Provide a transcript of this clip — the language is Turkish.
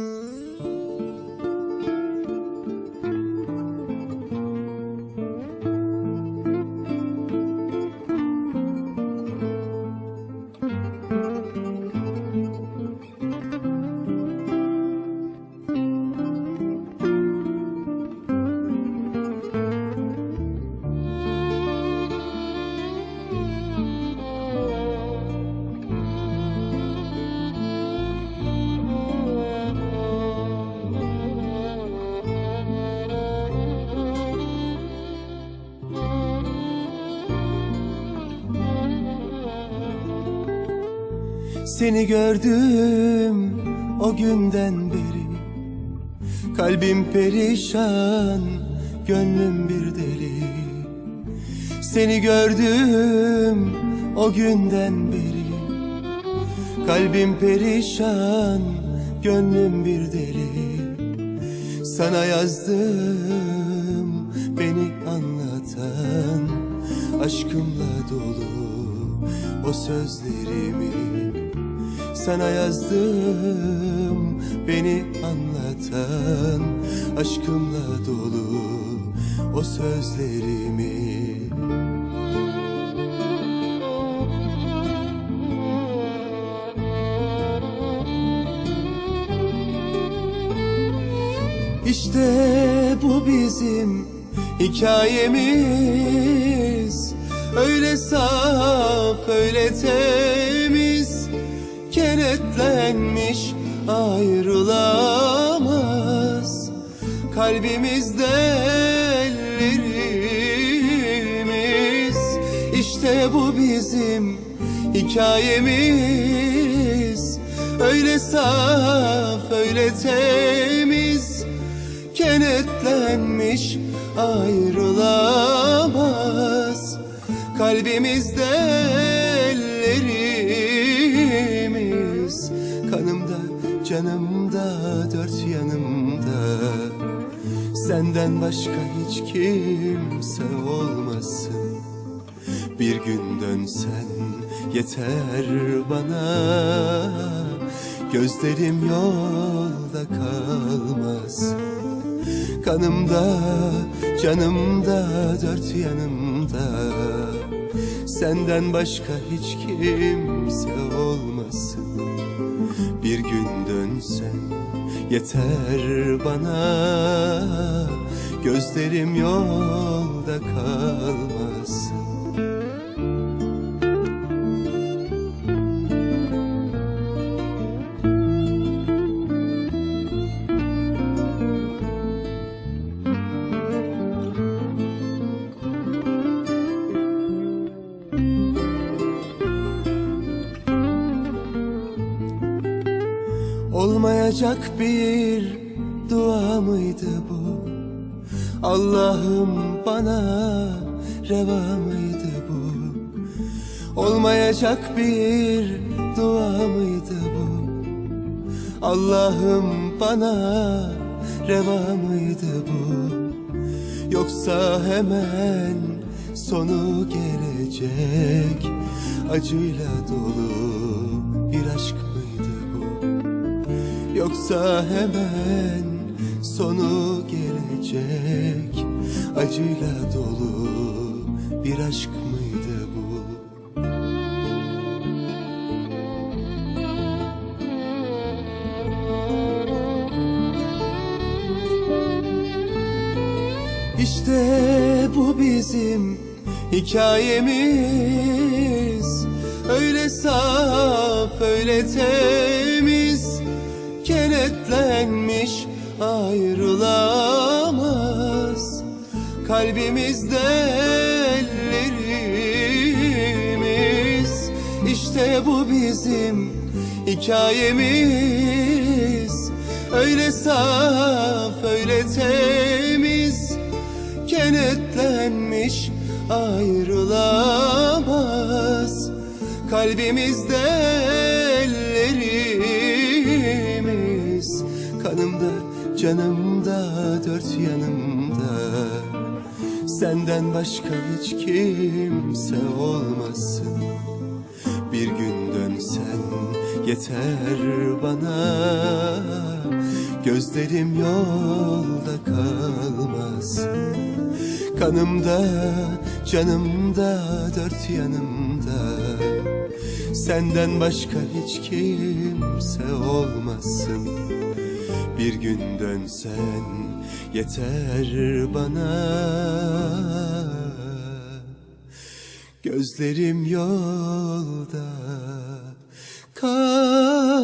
Música Seni gördüm o günden beri. Kalbim perişan, gönlüm bir deli. Seni gördüm o günden beri. Kalbim perişan, gönlüm bir deli. Sana yazdım beni anlatan Aşkımla dolu o sözlerimi Sana yazdım. Beni anlatan Aşkımla dolu o sözlerimi. İşte bu bizim hikayemiz. Öyle saf, öyle temiz Kenetlenmiş ayrılamaz. Kalbimizde ellerimiz. İşte bu bizim hikayemiz. Öyle saf, öyle temiz. Kenetlenmiş ayrılamaz. Kalbimizde canımda, dört yanımda. Senden başka hiç kimse olmasın. Bir gün dönsen yeter bana. Gözlerim yolda kalmaz. Kanımda, canımda, dört yanımda. Senden başka hiç kimse olmasın. Bir gün dönsen yeter bana. Gözlerim yolda kalmasın Olmayacak bir dua mıydı bu? Allah'ım bana reva mıydı bu? Olmayacak bir dua mıydı bu? Allah'ım bana reva mıydı bu? Yoksa hemen sonu gelecek acıyla dolu Yoksa hemen sonu gelecek. Acıyla dolu bir aşk mıydı bu? İşte bu bizim hikayemiz. Öyle saf, öyle temiz ayrılamaz. Kalbimizde ellerimiz. İşte bu bizim hikayemiz. Öyle saf, öyle temiz. Kenetlenmiş ayrılamaz. Kalbimizde ellerimiz. Kanımda, canımda, dört yanımda. Senden başka hiç kimse olmasın. Bir gün dönsen yeter bana. Gözlerim yolda kalmaz Kanımda, canımda, dört yanımda. Senden başka hiç kimse olmasın Bir gün dönsen yeter bana. Gözlerim yolda kalmasın